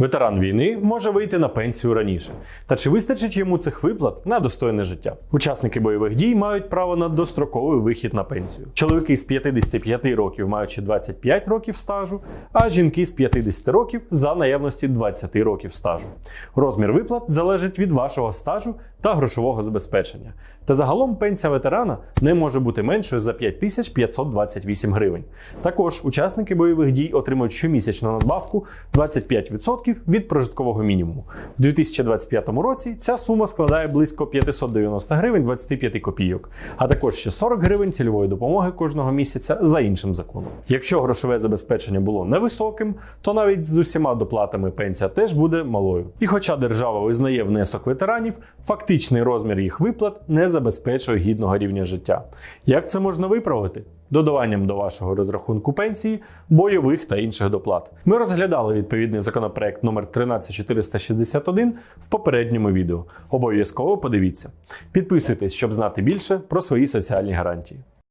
Ветеран війни може вийти на пенсію раніше. Та чи вистачить йому цих виплат на достойне життя? Учасники бойових дій мають право на достроковий вихід на пенсію. Чоловіки з 55 років маючи 25 років стажу, а жінки з 50 років за наявності 20 років стажу. Розмір виплат залежить від вашого стажу та грошового забезпечення. Та загалом пенсія ветерана не може бути меншою за 5528 гривень. Також учасники бойових дій отримують щомісячну надбавку 25% від прожиткового мінімуму. В 2025 році ця сума складає близько 590 гривень 25 копійок, а також ще 40 гривень цільової допомоги кожного місяця за іншим законом. Якщо грошове забезпечення було невисоким, то навіть з усіма доплатами пенсія теж буде малою. І хоча держава визнає внесок ветеранів, фактичний розмір їх виплат не забезпечує гідного рівня життя. Як це можна виправити? Додаванням до вашого розрахунку пенсії, бойових та інших доплат. Ми розглядали відповідний законопроект номер 13461 в попередньому відео. Обов'язково подивіться. Підписуйтесь, щоб знати більше про свої соціальні гарантії.